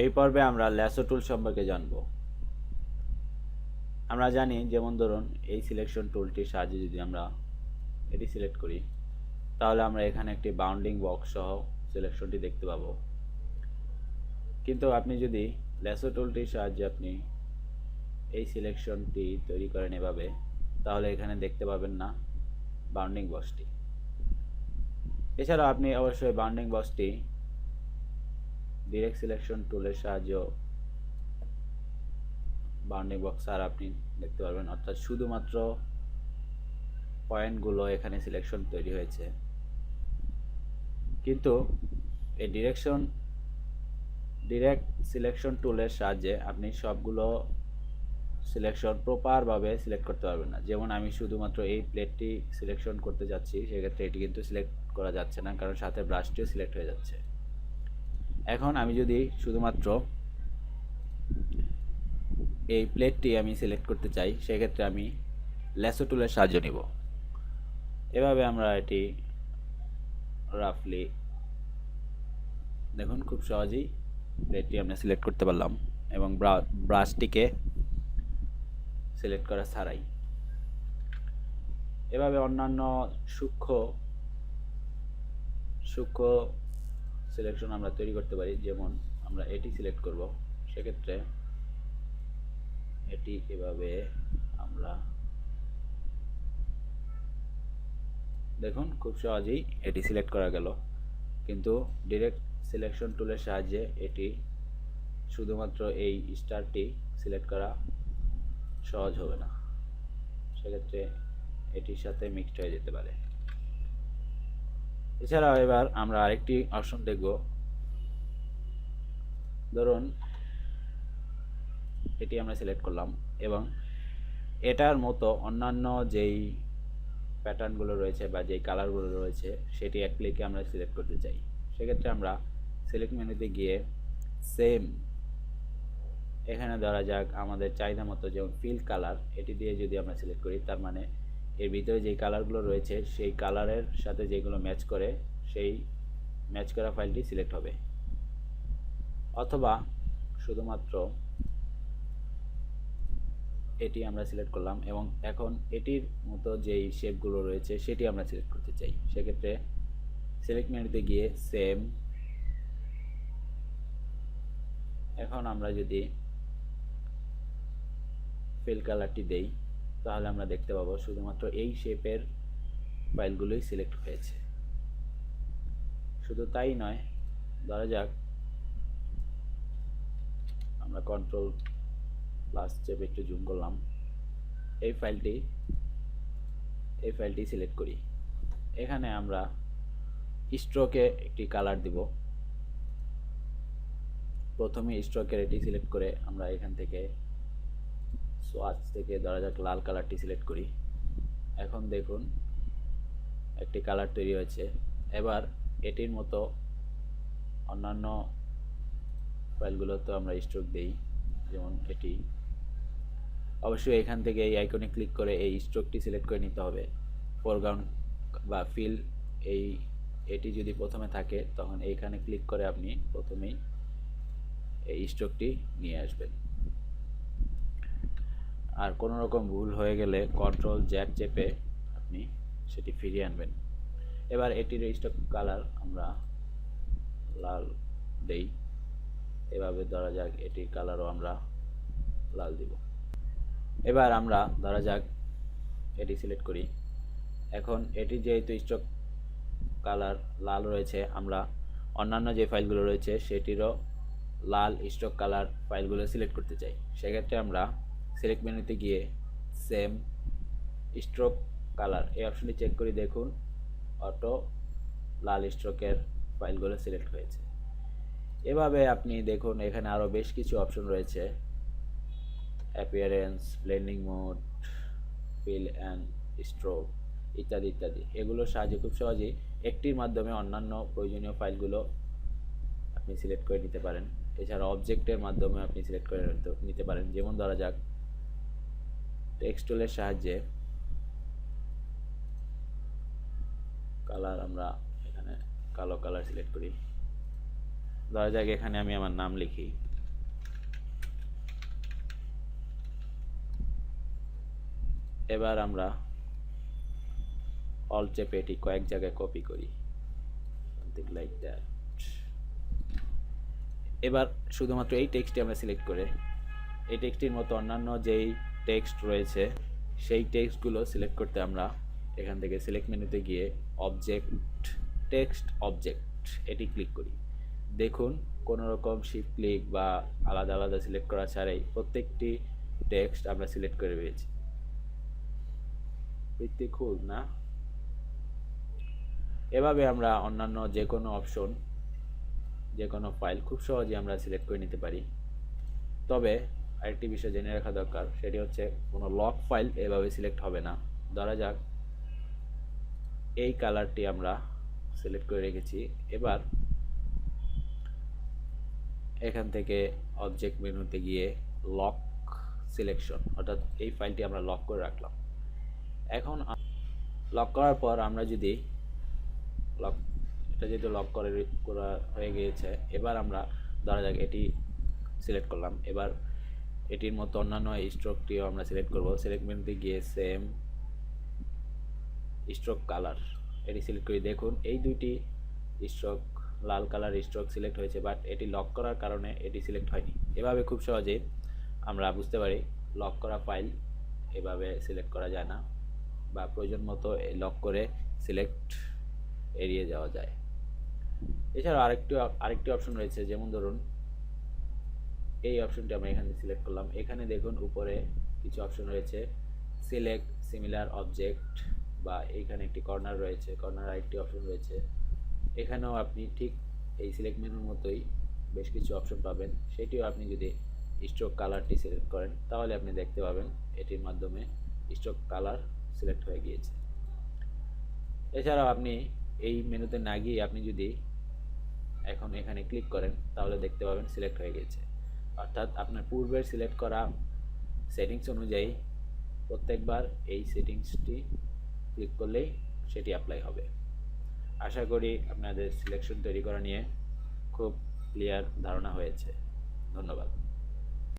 এই পর্বে আমরা ল্যাসো টুল সম্পর্কে জানব। আমরা জানি, যেমন ধরুন, এই সিলেকশন টুলটির সাহায্যে যদি আমরা এটি সিলেক্ট করি, তাহলে আমরা এখানে একটি বাউন্ডিং বক্স সহ সিলেকশনটি দেখতে পাবো। কিন্তু আপনি যদি ল্যাসো টুলটির সাহায্যে আপনি এই সিলেকশনটি তৈরি করেন এভাবে, তাহলে এখানে দেখতে পাবেন না বাউন্ডিং বক্সটি এছাড়া আপনি অবশ্যই বাউন্ডিং বক্সটি ডিরেক্ট সিলেকশন টুলের সাহায্য বাউন্ডিং বক্স আর আপনি দেখতে পারবেন। অর্থাৎ শুধুমাত্র পয়েন্টগুলো এখানে সিলেকশন তৈরি হয়েছে। কিন্তু এই ডিরেকশন ডিরেক্ট সিলেকশন টুলের সাহায্যে আপনি সবগুলো সিলেকশন প্রপারভাবে সিলেক্ট করতে পারবেন না। যেমন আমি শুধুমাত্র এই প্লেটটি সিলেকশন করতে যাচ্ছি, সেক্ষেত্রে এটি কিন্তু সিলেক্ট করা যাচ্ছে না, কারণ সাথে ব্রাশটিও সিলেক্ট হয়ে যাচ্ছে। এখন আমি যদি শুধুমাত্র এই প্লেটটি আমি সিলেক্ট করতে চাই, সেক্ষেত্রে আমি ল্যাসো টুলের সাহায্য নিব। এভাবে আমরা এটি রাফলি দেখুন, খুব সহজেই প্লেটটি আমরা সিলেক্ট করতে পারলাম এবং ব্রাশটিকে সিলেক্ট করা ছাড়াই। এভাবে অন্যান্য সূক্ষ্ম সূক্ষ্ম সিলেকশন আমরা তৈরি করতে পারি, যেমন আমরা এটি সিলেক্ট করব। সেক্ষেত্রে এটি এভাবে আমরা দেখুন, খুব সহজেই এটি সিলেক্ট করা গেল। কিন্তু ডিরেক্ট সিলেকশন টুলের সাহায্যে এটি শুধুমাত্র এই স্টারটি সিলেক্ট করা সহজ হবে না। সেক্ষেত্রে এটির সাথে মিক্সড হয়ে যেতে পারে। এছাড়াও এবার আমরা আরেকটি অপশন দেখব। ধরুন, এটি আমরা সিলেক্ট করলাম এবং এটার মতো অন্যান্য যেই প্যাটার্নগুলো রয়েছে বা যেই কালারগুলো রয়েছে, সেটি এক ক্লিকে আমরা সিলেক্ট করতে চাই। সেক্ষেত্রে আমরা সিলেক্ট মেনুতে গিয়ে সেম এখানে ধরা যাক আমাদের চাহিদা মতো যেমন ফিল কালার এটি দিয়ে যদি আমরা সিলেক্ট করি, তার মানে এর ভিতরে যেই কালারগুলো রয়েছে, সেই কালারের সাথে যেগুলো ম্যাচ করে, সেই ম্যাচ করা ফাইলটি সিলেক্ট হবে। অথবা শুধুমাত্র এটি আমরা সিলেক্ট করলাম এবং এখন এটির মতো যেই শেপগুলো রয়েছে, সেটি আমরা সিলেক্ট করতে চাই। সেক্ষেত্রে সিলেক্ট মেনুতে গিয়ে সেম এখন আমরা যদি ফিল কালারটি দেই তাহলে আমরা দেখতে পাবো শুধুমাত্র এই শেপের ফাইলগুলোই সিলেক্ট হয়েছে। শুধু তাই নয়, ধরা যাক, আমরা কন্ট্রোল প্লাস চেপে একটু জুম করলাম। এই ফাইলটি এই ফাইলটি সিলেক্ট করি। এখানে আমরা স্ট্রোকে একটি কালার দিব। প্রথমে স্ট্রোকের এটি সিলেক্ট করে আমরা এখান থেকে সোয়াচ থেকে ধরা যাক লাল কালারটি সিলেক্ট করি। এখন দেখুন, একটি কালার তৈরি হয়েছে। এবার এটির মতো অন্যান্য ফাইলগুলো তো আমরা স্ট্রোক দেই, যেমন এটি। অবশ্যই এখান থেকে এই আইকনে ক্লিক করে এই স্ট্রোকটি সিলেক্ট করে নিতে হবে। ফোরগ্রাউন্ড বা ফিল এই, এটি যদি প্রথমে থাকে, তখন এইখানে ক্লিক করে আপনি প্রথমেই এই স্ট্রোকটি নিয়ে আসবেন। আর কোনো রকম ভুল হয়ে গেলে কন্ট্রোল জ্যাক চেপে আপনি সেটি ফিরিয়ে আনবেন। এবার এটির স্টক কালার আমরা লাল দেই। এভাবে ধরা যাক এটির কালারও আমরা লাল দিব। এবার আমরা ধরা যাক এটি সিলেক্ট করি। এখন এটি যেহেতু স্টক কালার লাল রয়েছে, আমরা অন্যান্য যে ফাইলগুলো রয়েছে, সেটিরও লাল স্টক কালার ফাইলগুলো সিলেক্ট করতে চাই। সেক্ষেত্রে আমরা সিলেক্ট মেনুতে গিয়ে সেম স্ট্রোক কালার এই অপশনটি চেক করে দেখুন। অটো লাল স্ট্রোকের ফাইলগুলো সিলেক্ট হয়েছে। এভাবে আপনি দেখুন, এখানে আরও বেশ কিছু অপশন রয়েছে। Appearance blending mode fill and stroke ইত্যাদি ইত্যাদি। এগুলোর সাহায্যে খুব সহজেই একটির মাধ্যমে অন্যান্য প্রয়োজনীয় ফাইলগুলো আপনি সিলেক্ট করে নিতে পারেন। এছাড়া অবজেক্টের মাধ্যমে আপনি সিলেক্ট করে নিতে পারেন। যেমন ধরা যাক টেক্সটলের সাহায্যে কালার আমরা এখানে কালো কালার সিলেক্ট করি। ধরা যাক এখানে আমি আমার নাম লিখি। এবার আমরা অল চেপে এটি কয়েক জায়গায় কপি করি। সামথিং লাইক দ্যাট এবার শুধুমাত্র এই টেক্সটটি আমরা সিলেক্ট করে, এই টেক্সটির মতো অন্যান্য যেই টেক্সট রয়েছে, সেই টেক্সটগুলো সিলেক্ট করতে আমরা এখান থেকে সিলেক্ট মেনুতে গিয়ে অবজেক্ট টেক্সট অবজেক্ট এটি ক্লিক করি। দেখুন কোনো রকম শিফট ক্লিক বা আলাদা আলাদা সিলেক্ট করা ছাড়াই প্রত্যেকটি টেক্সট আমরা সিলেক্ট করে পেয়েছি। ভিত্তি খুব, না? এভাবে আমরা অন্যান্য যে কোনো অপশন যে কোনো ফাইল খুব সহজে আমরা সিলেক্ট করে নিতে পারি। তবে আরেকটি বিষয় জেনে রাখা দরকার, সেটি হচ্ছে কোনো লক ফাইল এভাবে সিলেক্ট হবে না। ধরা যাক, এই কালারটি আমরা সিলেক্ট করে রেখেছি। এবার এখান থেকে অবজেক্ট মেনুতে গিয়ে লক সিলেকশন অর্থাৎ এই ফাইলটি আমরা লক করে রাখলাম। এখন লক করার পর আমরা যদি লক এটা যেহেতু লক করে, করা হয়ে গিয়েছে, এবার আমরা, ধরা যাক, এটি সিলেক্ট করলাম। এবার এটির মতো অন্যান্য স্ট্রোকটিও আমরা সিলেক্ট করব। সিলেক্ট মেনুতে গিয়ে সেম স্ট্রোক কালার এটি সিলেক্ট করি দেখুন। এই দুইটি স্ট্রোক লাল কালার স্ট্রোক সিলেক্ট হয়েছে বাট এটি লক করার কারণে এটি সিলেক্ট হয়নি। এভাবে খুব সহজেই আমরা বুঝতে পারি লক করা ফাইল এভাবে সিলেক্ট করা যায় না বা প্রয়োজন মতো লক করে সিলেক্ট এড়িয়ে যাওয়া যায়। এছাড়াও আরেকটি আরেকটি অপশন রয়েছে, যেমন ধরুন এই অপশনটি আমরা এখানে সিলেক্ট করলাম। এখানে দেখুন উপরে কিছু অপশন রয়েছে সিলেক্ট সিমিলার অবজেক্ট বা এইখানে একটি কর্নার রয়েছে কর্নার আরেকটি অপশন রয়েছে। এখানেও আপনি ঠিক এই সিলেক্ট মেনুর মতোই বেশ কিছু অপশন পাবেন। সেটিও আপনি যদি স্ট্রোক কালারটি সিলেক্ট করেন, তাহলে আপনি দেখতে পাবেন এটির মাধ্যমে স্ট্রোক কালার সিলেক্ট হয়ে গিয়েছে। এছাড়াও আপনি এই মেনুতে না গিয়ে আপনি যদি এখন এখানে ক্লিক করেন, তাহলে দেখতে পাবেন সিলেক্ট হয়ে গেছে অর্থাৎ আপনার পূর্বের সিলেক্ট করা সেটিংস অনুযায়ী প্রত্যেকবার এই সেটিংসটি ক্লিক করলেই সেটি অ্যাপ্লাই হবে। আশা করি আপনাদের সিলেকশন তৈরি করা নিয়ে খুব ক্লিয়ার ধারণা হয়েছে। ধন্যবাদ।